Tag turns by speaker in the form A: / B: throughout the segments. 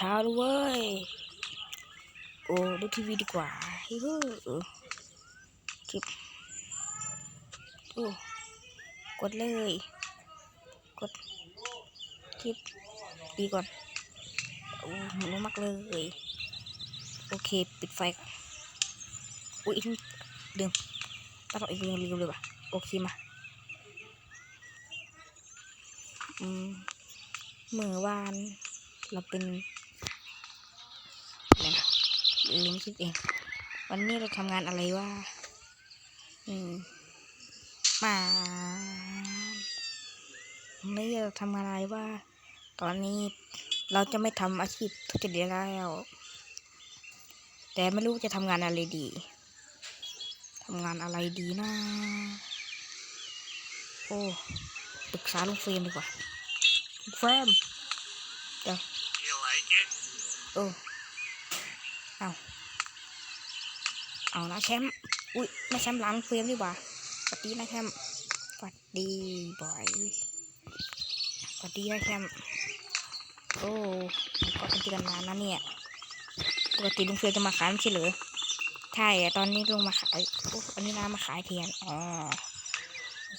A: เช้าแล้วเว้ย โอ้ดูทีวีดีกว่าฮิฮูคลิปโอ้กดเลย กดคลิปดีก่อนโอ้หมันมากเลย โอเค ปิดไฟก่อนอุ้ยลืมตัดออกอีกลืมลืมเลยว่ะโอเคมาอืมเมื่อวานเราเป็น ลืมคิดเอง วันนี้เราทำงานอะไรวะอืมมาวันนี้เราทำงานอะไรว่า ตอนนี้เราจะไม่ทำอาชีพทุจริตแล้วแต่ไม่รู้จะทำงานอะไรดีทำงานอะไรดีนะโอ้ปรึกษาลุงเฟรมดีกว่าลุงเฟรมเดี๋ยว
B: You like it?
A: เออเอา เอานะแชมป์อุ้ยไม่แชมป์หลังเฟรมดีกว่าสวัสดีนะแชมป์สวัสดีบอยสวัสดีนะแชมป์โอ้ก็เป็นที่กันนานนะเนี่ยปกติลุงเฟรมจะมาขายไม่ใช่เหรอใช่ตอนนี้ลุงมาขายโอ้อันนี้น้ามาขายเทียนอ๋อ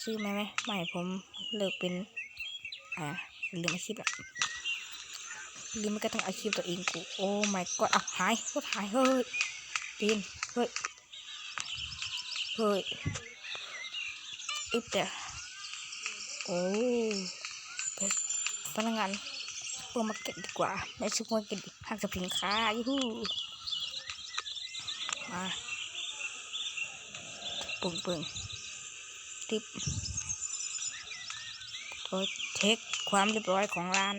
A: ซื้อไหมไหมไม่ผมเลิกเป็นอ่าลืมอาชีพละลืมไม่กระทั่งอาชีพตัวเองกูโอ้ my god เอาหายรถหายเฮ้ย ตีนเฮ้ยเฮ้ยอึบแต่โอ้ไปพนักงานเปอร์มาเก็ตดีกว่าไม่ซูเปอร์มาร์เก็ตห้างสรรพสินค้ายูฮูมาปุ่งเปิงทิปตัวเช็คความเรียบร้อยของร้าน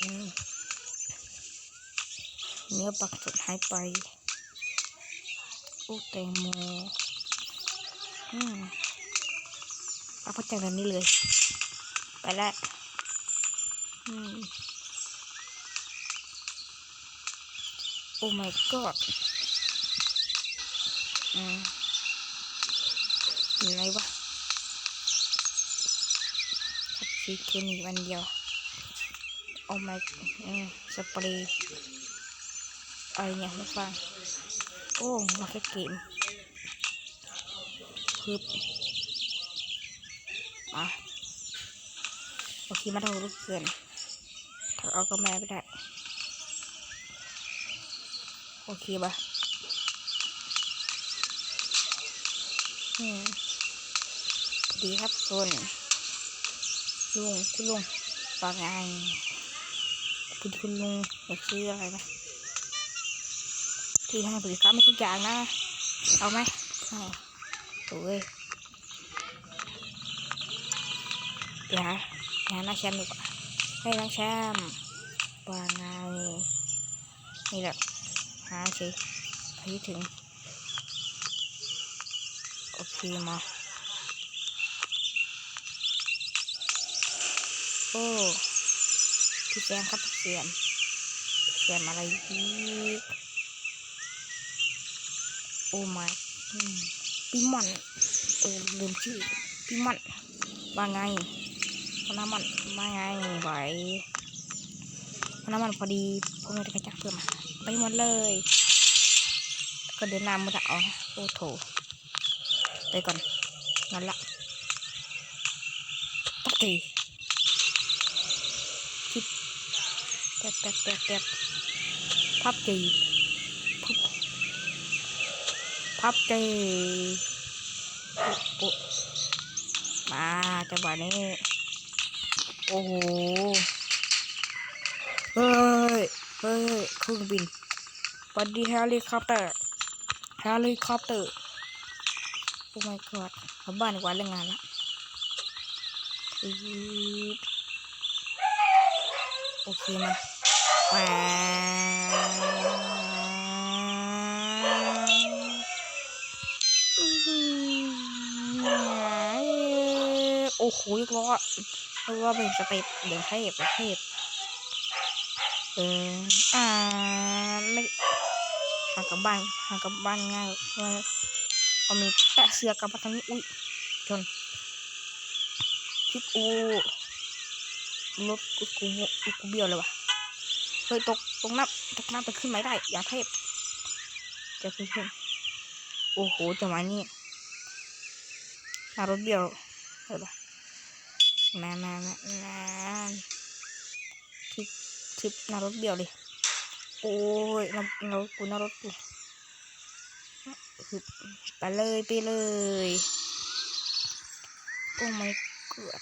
A: อืม เนื้อปักสดหายไปโอ้แตงโมอืมเอาพักจากนั้นนี้เลย ไปแล้วอืมโอ้ my god อืมอยู่ไหนวะทับซีเคมีวันเดียว โอ้ my อืมสเปรย์ อะไรเนี่ยม่ฟัง โอ้มาแค่เกมพึบมาโอเคมาเท่าลูกเกินถ้าเอาก็แม่ไม่ได้ โอเคปะอืมดีครับคุณลุงคุณลุงว่าไงคุณคุณลุงอยากซื้ออะไรไหม ที่ให้บริการไม่ทุกอย่างนะ เอาไหมใช่โอ้ยเดี๋ยวหาหาหน้าแชมป์ดีกว่าให้น้าแชมป์ว่าไงนี่แหละหาสิไปถึง โอเคมาโอ้พี่แซมครับพี่แซมพี่แซมอะไรอี โอ้ไมาพี่มอนเออลืมชื่อพี่มอนว่าไงพน้ำมันว่าไงไหวพน้ำมันพอดีผมเลยจะกระจักเพิ่มมาไปหมดเลย ก็เดินนำมาเอาโอ้โถไปก่อนนั่นละตักตีคิดแป๊บแป๊บแป๊บแป๊บพับจี พับจีโอ้โอ้มาจังหวะนี้ โอ้โห เฮ้ย เฮ้ยเครื่องบินวัสดีเฮลิคอปเตอร์เฮลิคอปเตอร์ โอ้ my god กลับบ้านดีกว่าเรื่องงานละโอเคมาว้าวโอ้โหยกล้อเรียกว่าเป็นสเตปเดี๋ยวเทพเทพเอออ่าไม่หากับบ้านหากับบ้านง่ายเลยเอามีแตะเสือกลับมาทางนี้อุ้ยชนชิบอูรถกูกูกูเบี้ยวเลยวะยตกตกน้ำตกน้ำแต่ขึ้นไม่ได้ อย่าเทพจะขึ้นขึ้นโอ้โหจังหวะนี้หารถเบี้ยวเห็นปะ นานนานนาทิปทิปนารถเบี้ยวเลย โอ้ยเราเรากูหน้ารถกูไปเลยไปเลยโอ้ my god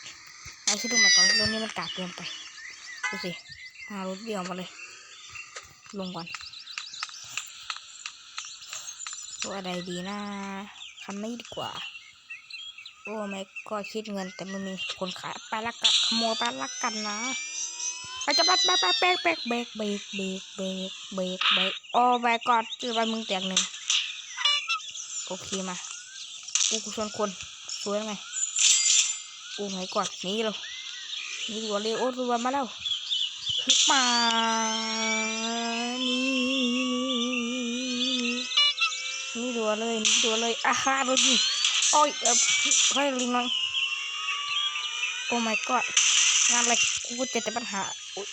A: ไอ้ชิดูมาก่อนรถนี้มันกากเกินไปดูสิหารถเดียวมาเลย ลงก่อนตัวอะไรดีนะคันนี้ดีกว่า โอ้ไม่ก็คิดเงินแต่ไมันมีคนขายไปละกันขโมยไปละกันนะไปจะบัดไปไปเบรกเบรกเบรกเบรกเบรกเบรกเบรกเบรกโอ้แบกอดจือไปมึงแตกหนึ่งโอเคมากูกูชวนคนสวยไงโอ้ไม่ก่อดหนี่เรานี่ดีกว่าเร็วโอ้รัวมาแล้วคือมานี่นี่ดัวเลยนี่ดัวเลยอาฮาดูดิ โอ้ยเออเฮ้ยลิงนังโอ้ my god งานอะไรกูเจอแต่ปัญหาอุ้ย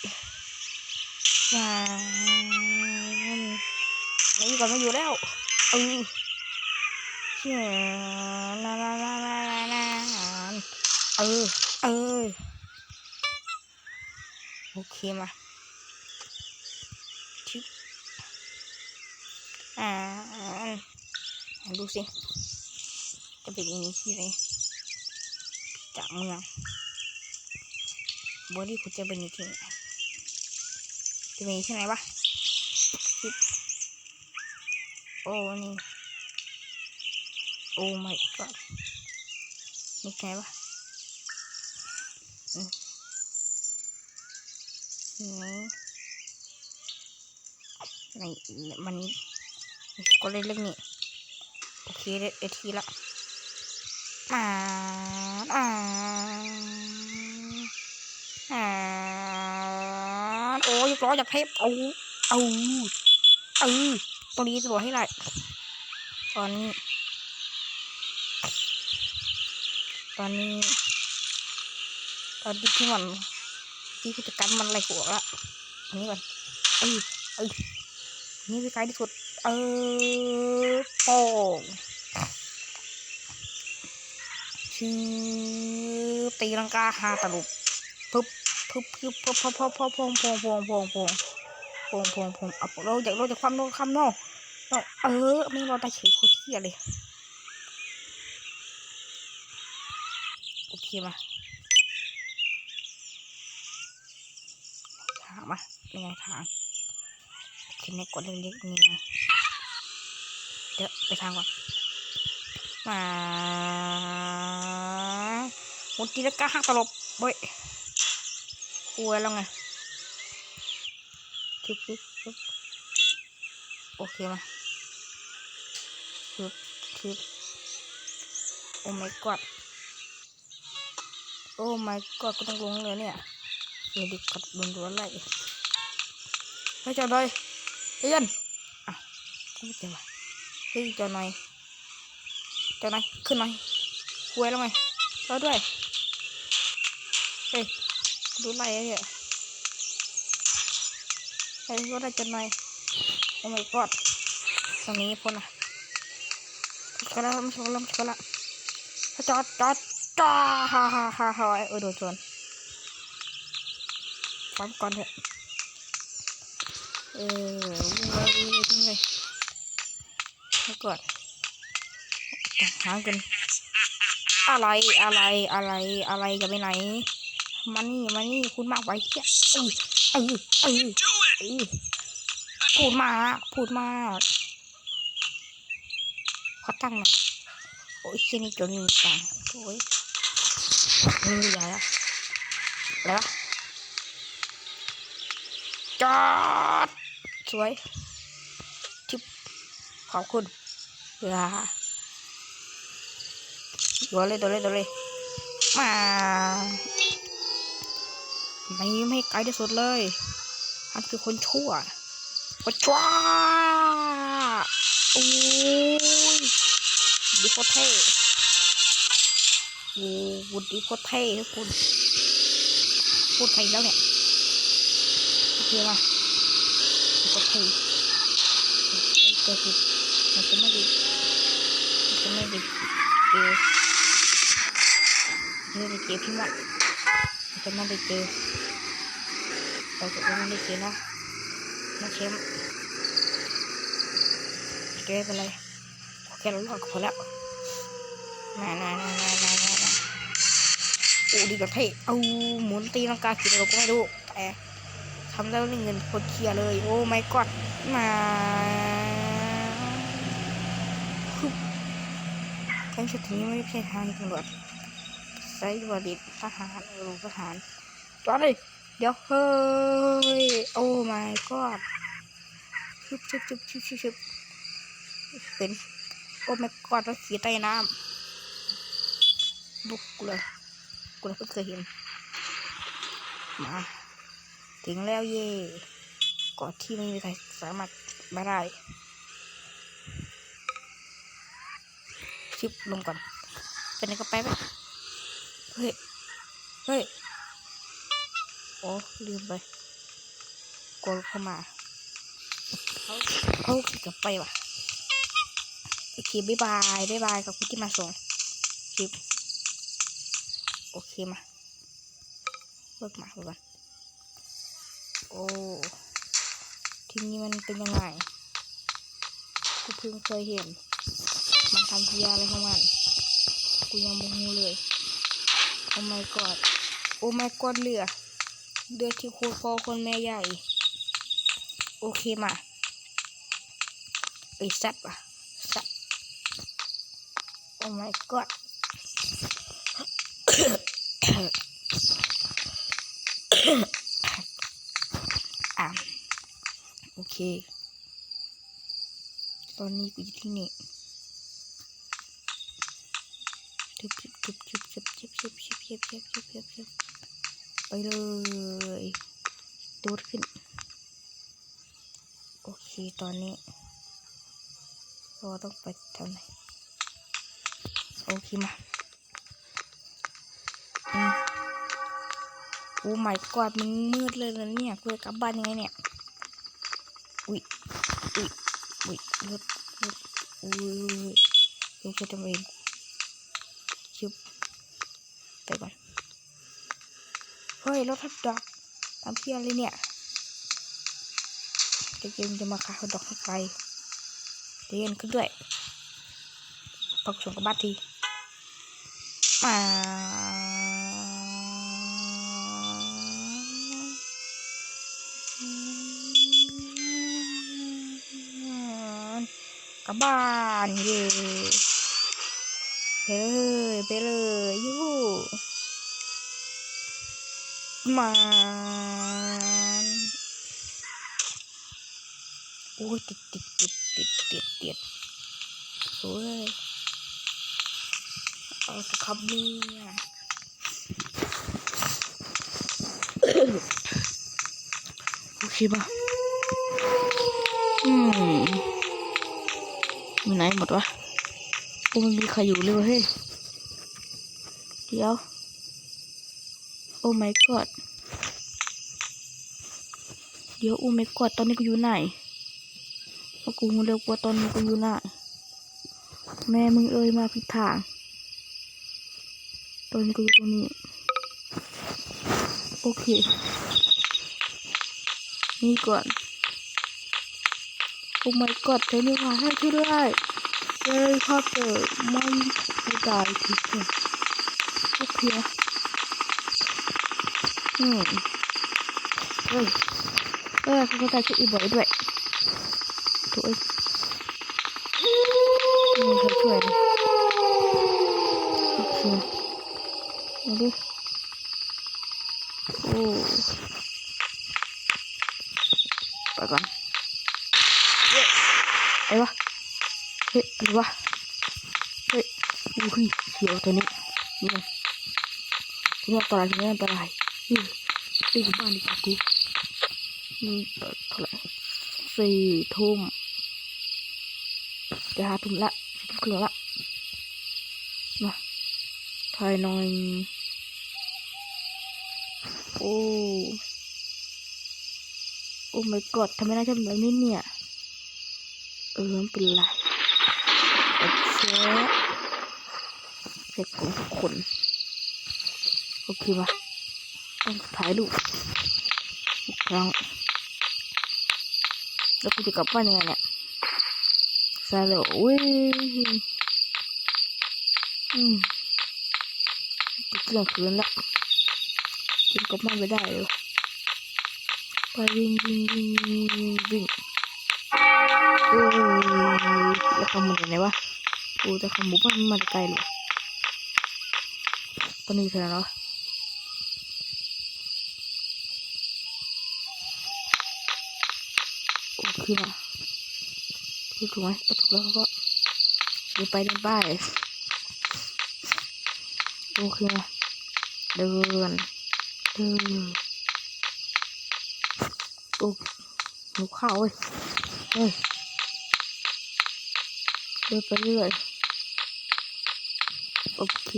A: งานนี่ก่อนไม่อยู่แล้วเออเชี่ยนานานานานาเออเออโอเคมาทิปอ่าดูสิ จะเป็นอย่างนี้ที่ไหนจากเมืองบอดี้คุณจะเป็นอย่างนี้ที่ไหนจะเป็นอย่างนี้ที่ไหนวะทิปโอ้นี่โอ้ my god นี่ไงวะนี่นี่มันก็เล่นเรื่องนี้โอเคได้ได้ทีละ อ่าอ่าโอ้ยร้อจากเทปเอาเอาเออตรงนี้จะบอกให้ไรตอนนี้ ตอนนี้ ตอนที่ที่มันที่กิจกรรมมันอะไรกูออกละอันนี้ก่อนเอ้ยเอ้ยนี่ไปไกลที่สุด เออโป่ง ชื่อตีลังกาหาตลุบปึ๊บปึ๊บปึ๊บปึ๊บปึ๊บปึ๊บปึ๊บพงพงพงพงพงพงพงพงเอาเราอยากเราจะความโน้ความโน้เออไม่ราได้เฉยโคตรเที่ยเลยโอเคมาทางมาเป็นไงทางคิดในกดเล็กๆนี่ไงเดี๋ยวไปทางก่อน มามุตีแล้วก็หักตลบเว้ยกลัวแล้วไงทึบทึบทึบโอเคมาทึบทึบโอ้ my god โอ้ my god ก็ต้องลงเลยเนี่ยเดี๋ยวดิขัดบนรั้วไล่เฮ้ยจอดเลยเฮ้ยนอะกูไม่เจอว่ะเฮ้ยจอดหน่อย จอดหน่อยขึ้นหน่อยคุยแล้วไงรอด้วยเฮ้ยดูไล่ไอ้เนี่ยเฮ้ยก็ได้จอดหน่อยโอ้ my god ตรงนี้พ้นอะก็แล้วไม่ใช่แล้วไม่ใช่แล้วจอดจอดจอดฮ่าฮ่าฮ่าฮ่าเออโดนชนปั๊มก่อนเถอะเออวิ่งเลยวิ่งเลยวิ่งเลยให้ก่อน หากัน อะไรอะไรอะไรอะไรจะไปไหน มานี่มานี่คุณมากไว้เหี้ยเออเออเออเออพูดมากพูดมากขอตั้งหน่อยโอ้ยเชี่ยนี่จนมีตังโอ้ยนี่ใหญ่อะแล้วจอดสวยทิปขอบคุณเพื่อ ตัวเลยตัวเลยตัวเลยมาไม่ไม่ไกลที่สุดเลยอันคือคนชั่วคนชั่วโอ้ยดีโคตรเท่โอ้วุดีโคตรเท่ทุกคนพูดใครแล้วเนี่ยโอเคมาก็คือก็คือมันจะไม่ได้มันจะไม่ได้เจอ ไม่ได้เจอพี่มันจะไม่ได้เจอเราจะไม่ได้เจอนะนะเชมเก็บไปเลยแค่เราลอกก็พอแล้วนานานานานานานาโอ้ดีกับเท่เอาหมุนตีลังกากี่เราก็ไม่รู้แต่ทำแล้วได้เงินคนเคลียเลย โอ้ไม่กอดมาฮึบทั้งชุดนี้ไม่ใช่ทางตำรวจ ไซบริษทหารรูทหารจอดเลยเดี๋ยวเฮ้ยโอ้ my god ชึบชึบชึบชึบชึบชึบเป็นโอ้ my god รถขี่ใต้น้ำบุกกูเลยกูเลยเพิ่งเคยเห็นมาถึงแล้วเย่กาะที่ไม่มีใครสามารถมาได้ชิปลงก่อนไปไหนก็ไปไป เฮ้ย เฮ้ย โอ้ลืมไปกดเข้ามาเขาเขาขี่กลับไปว่ะโอเคบ๊ายบายบ๊ายบายกับคุณที่มาส่งคลิป โอเคมาเลิกมาเลิกก่อนโอ้ทีนี้มันเป็นยังไงกูเพิ่งเคยเห็น มันทำเพียอะไรของมัน กูยังไม่รู้เลย โอ้ my god โอ้ my god เรือเรือที่โคตรพอคนแม่ใหญ่ โอเคมาไอ้สัตว์ว่ะสัตว์โอ้ my god อะโอเค ตอนนี้กูอยู่ที่นี่ชุบชุบชุบชุบชุบชุ บชุบชุบชุบชุบชุบชุบชุบไปเลยโดดขึ้น โอเค ตอนนี้เราต้องไปทางไหนโอเคมาอืมโอ้ my god มันมืดเลยนะเนี่ยกูจะกลับบ้านยังไงเนี่ย อุ้ยอุ้ยอุ้ยรถรถอุ้ยรถจะทำเองบไปก่อน เฮ้ยรถทับดอกทำเพี้ยอะไรเนี่ยเด็กๆจะมาขายฮอทดอกให้ใครเรียนขึ้นด้วยพักส่งกับบ้านทีมาลับบ้านเย่ไปเลยไปเลยยู มันโอ้ยติดติดติดติดติดติดโอ้ยเอาสครับเนี่ยโอเคป่ะอืมอยู่ไหนหมดวะกูไม่มีใครอยู่เลยวะเฮ้ยเดี๋ยว โอ้ my god เดี๋ยวโอ้ my god ตอนนี้กูอยู่ไหนพราะกูเร็วกว่าตอนนี้กูอยู่ไหนแม่มึงเอ้ยมาผิดทางตอนนี้กูอยู่ตรงนี้ โอเค นี่ก่อนโอ้ my god เธอนี่มาให้ช่วยด้วยเฮ้ยพ่อเกิดไม่ได้ทีเดียวโอเค อืมเฮ้ยเออเขาก็ใส่ชุดอีบอยด้วยถูกเอ้ยไม่มีใครช่วยเลยโอเคมาดิโอ้ไปก่อนเฮ้ยไอ้วะเฮ้ยอะไรวะเฮ้ยอุ้ยเสียวตัวนี้นี่ไงตัวนี้อันตรายตัวนี้อันตราย อือไปอยู่บ้านดีกว่ากูมเปิดเท่าไหร่สี่ทุ่มจะหาทุ่มละทุ่มครึ่งละมาถ่ายหน่อย โอ้โอ้อ้ my god ทำไมน่าทำแบบนี้เนี่ย เออเป็นไรโอเคเสร็จของทุกคน โอเคมา ต้องถ่ายรูปอีกครั้งแล้วกูจะกลับบ้านยังไงเนี่ยซาโลอุ้ยอืมจะเที่ยงคืนละกินกลับบ้านไม่ได้เลยไปวิ่งวิ่งวิ่งวิ่งวิ่งวิ่งเออแล้วขามาจากไหนวะโอ้แต่เขาหมู่บ้านมันไกลเลยตอนนี้เท่าไหร่แล้ว โอเคมาถูกไหมถูกแล้วก็เดินไปเดินไปโอเคเดินเดินโอ้หนูข้าวเว้ยเฮ้ยเดินไปเรื่อยโอเค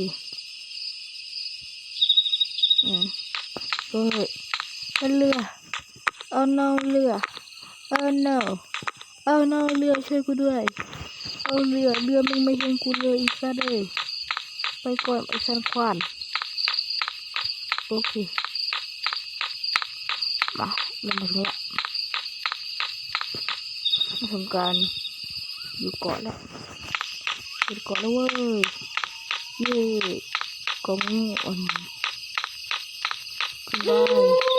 A: อืมเฮ้ยมันเรือ oh no เรือ oh no oh no เรือช่วยกูด้วย เอาเรือเรือมึงไม่เห็นกูเลยอีกซะเลยไปก่อนไอ้สันควานโอเคมาเรามาถึงละมาทำการอยู่เกาะแล้วอยู่เกาะแล้วเว้ยเย่กองงูอ่อนขึ้นบ้า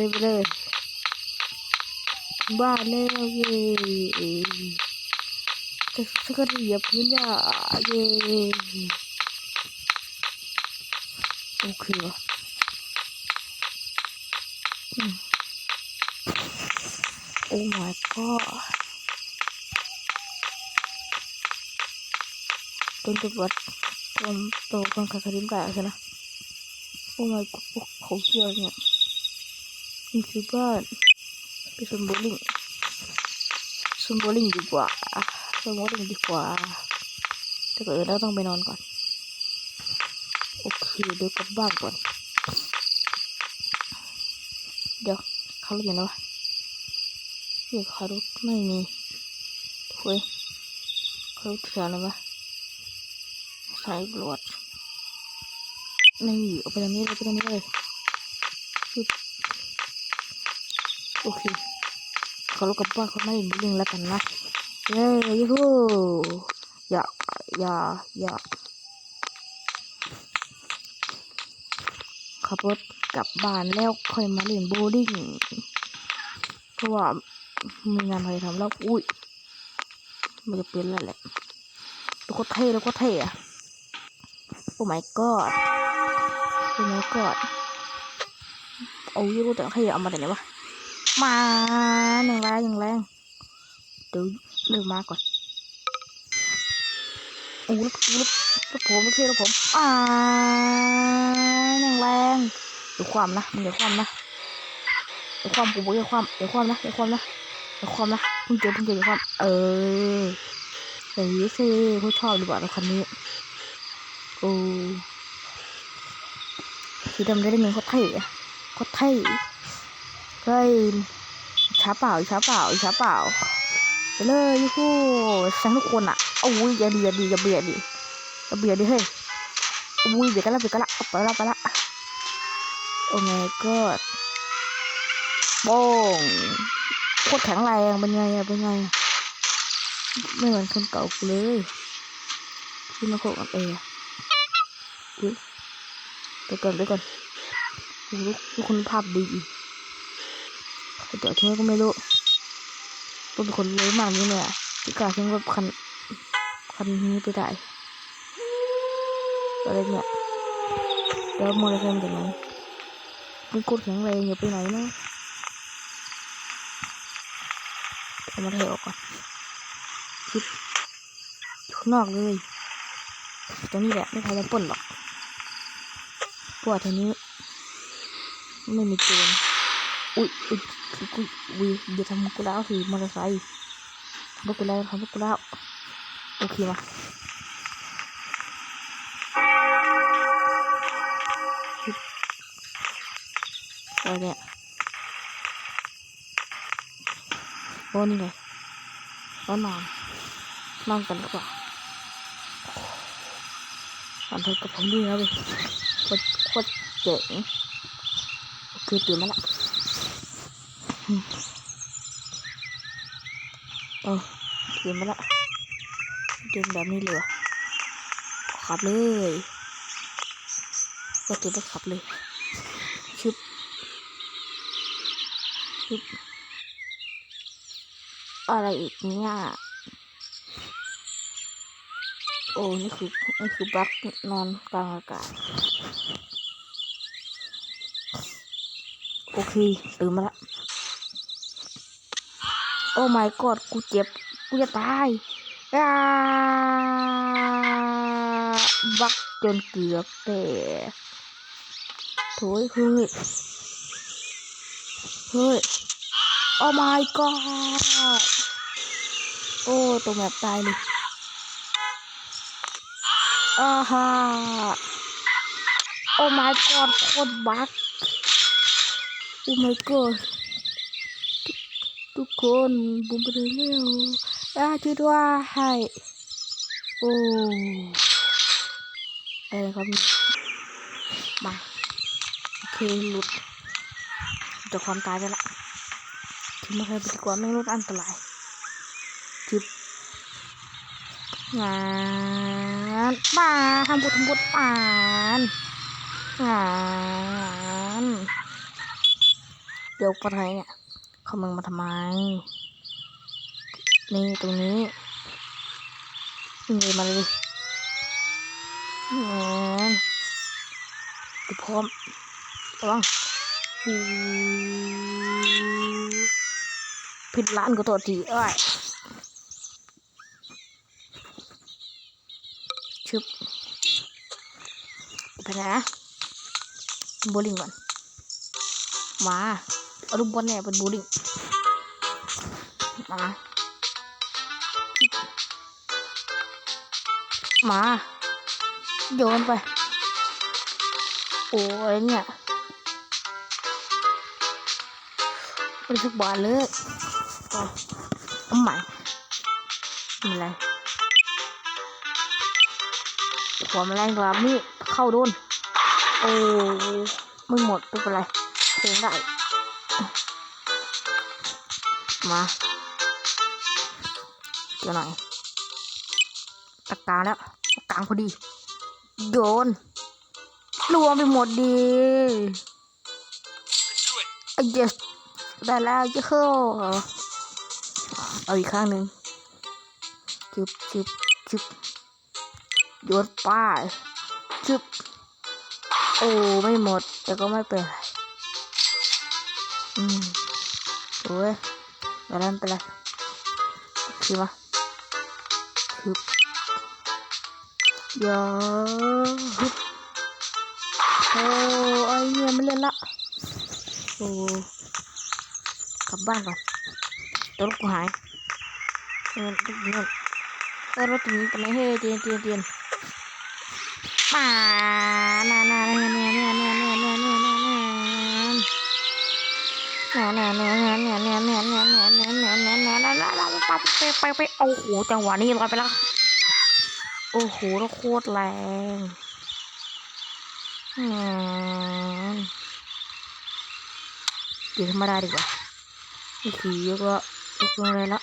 A: เลยไปเลยบ้านแล้วเย่จะสักกระเหยียบพื้นหญ้าเย่โอเควะอืมโอ้ my god ต้นจะวัดความโตของคาคาริมกาใช่ไหมโอ้ my god เขาเชื่อเนี่ย นี่คือบ้านไปสวนโบลิ่งสวนโบลิ่งดีกว่าสวนโบลิ่งดีกว่าแต่ก็เออเราต้องไปนอนก่อน โอเคเดี๋ยวกลับบ้านก่อน เดี๋ยวเขารู้อยู่นะวะเดี๋ยวเขารู้ไม่มีเฮ้ยเขารู้เถื่อนเลยวะสายตรวจนี่เอาไปตรงนี้เลยไปตรงนี้เลย โอเคขารู้กลับบ้านเขาไม่เห็นเรื่องแล้วกันนะเย้ยูฮูอย่าอย่าอย่าขับรถกลับบ้านแล้วค่อยมาเล่นโบลิ่งเพราะว่ามีงานอะไรทำแล้วอุ้ยมันจะเป็นแล้วแหละแล้วก็เท่แล้วก็เท่อะโอ้ my god โอ้ my god เอายูรู้แต่ใครเอามาแต่ไหนวะ มาอย่างแรงอย่างแรงเดี๋ยวเริ่มมาก่อนโอ้แล้วแล้วแล้วผมล้วเท่ล้วผมอ่าอย่างแรงเดี๋ยวความนะมันเดี๋ยวความนะเดี๋ยวความกูบอกเดี๋ยวความเดี๋ยวความนะเดี๋ยวความนะเดี๋ยวความนะเพิ่งเจอเพิ่งเจอเดี๋ยวความเออเฮ้ยสิผู้ชอบดีกว่ารถคันนี้โอ้สีดำได้ได้เงินโคตรเท่อะโคตรเท่ เฮ้ยช้าเปล่าช้าเปล่าช้าเปล่าไปเลยยูฮูแซงทุกคนอะโอ้ยอย่าดีอย่าดีอย่าเบียดดิอย่าเบียดดิเฮ้ยอุ้ยเบียดกันละเบียดกันละไปละไปละโอ้ my god โป้งโคตรแข็งแรงเป็นไงอะเป็นไง ไม่เหมือนคนเก่าเลยที่มาโคกับเออะอุ้ยไปก่อนไปก่อนโอ้โหทุกคนภาพดี เขาจอดที่ไหนก็ไม่รู้ต้องเป็นคนรวยมากนี่เนี่ยที่กาทิ้งรถคันคันนี้ไปได้อะไรเนี่ยแล้วมอเตอร์ไซค์มาจากไหนมันกดแข็งแรงอย่าไปไหนนะเอามาเทออกก่อนคิดข้างนอกเลยตรงนี้แหละไม่ใครจะปล้นหรอกเพราะวกแถวนี้ ไม่มีโจร อุ้ยอุ้ยอุ้ยอุ้ยเดี๋ยวทำกูแล้วสิมอเตอร์ไซค์ทำกูแล้วทำกูแล้วโอเคมาอะไรเนี่ยโอ้นี่ไงก็นอนนอนกันดีกว่าตอนเธอกับผมด้วยนะเว้ยโคตรเจ๋งคือตื่นมาละอืม เออตื่นมาละตื่นแบบนี้เลยขับเลย ก็ตื่นแล้วขับเลยชึบชึบอะไรอีกเนี่ยโอ้นี่คือนี่คือบักนอนกลางอากาศโอเคตื่นมาละ โอ้ my god กูเจ็บ กูจะตายอาบักจนเกือบแต่โถยเฮ้ยเฮ้ย โอ้ my god โอ้ตัวแบบตายเลยอ่าฮะโอ้ my god โคตรบักโอ้ my god ทุกคนบุมไปเร็วอ่าช่วยด้วยโอ้อะไรครับมาโอเคหลุดจากความตายไปละทิ้งมาใครไปดีกว่าไม่รู้อันตรายจิบงานป่าทำบุญทำบุญป่านงานเดี๋ยวปะไทยเนี่ย เขามึงมาทำไม นี่ตรงนี้นี่มาเลยแหมติพร้อมระวังผิดร้านก็ตัวทีเอ้ยชึบไปนะโบลิ่งก่อน มา เอาลูกบอลเนี่ยเป็นโบลิ่งมาจิ๊บมาโยนไป โอ้ยเนี่ยไม่ได้สักบาทเลยเอเอาใหม่ไม่เป็นไรหัวแมลงกลับนี่เข้าโดน โอ้ไม่หมดไม่เป็นไรเพลงได้ มาเดี๋ยวหน่อยตะกลางแล้วตะกลางพอดี โยนรวมไปหมดดีไอ้เยสได้แล้วเจ้าเข้าเอาอีกข้างหนึ่งจึบจึบจึบโยนป้ายจึบโอ้ ไม่หมด แต่ก็ไม่เป็นไร อืมโอ้ย แม่เป็นไรไม่เป็นไรคือวะคือยอะโอ้ไอ้เหี้ยไม่เล่นละโอ้กลับบ้านก่อนตัวรถกูหายเออรถนี้ก่อนเรถนี้ทำไมเฮ้เตียนเตียนเตียนมานานานี่ยนี่ ไปไปไปโอ้โหจังหวะนี้ลอยไปแล้วโอ้โหแล้วโคตรแรงอืมเดี๋ยวธรรมดาดีกว่านี่คือยกละยกลงเลยละ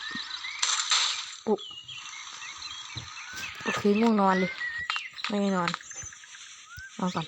A: ปุ๊บโอเคง่วงนอนเลย ไม่นอนนอนก่อน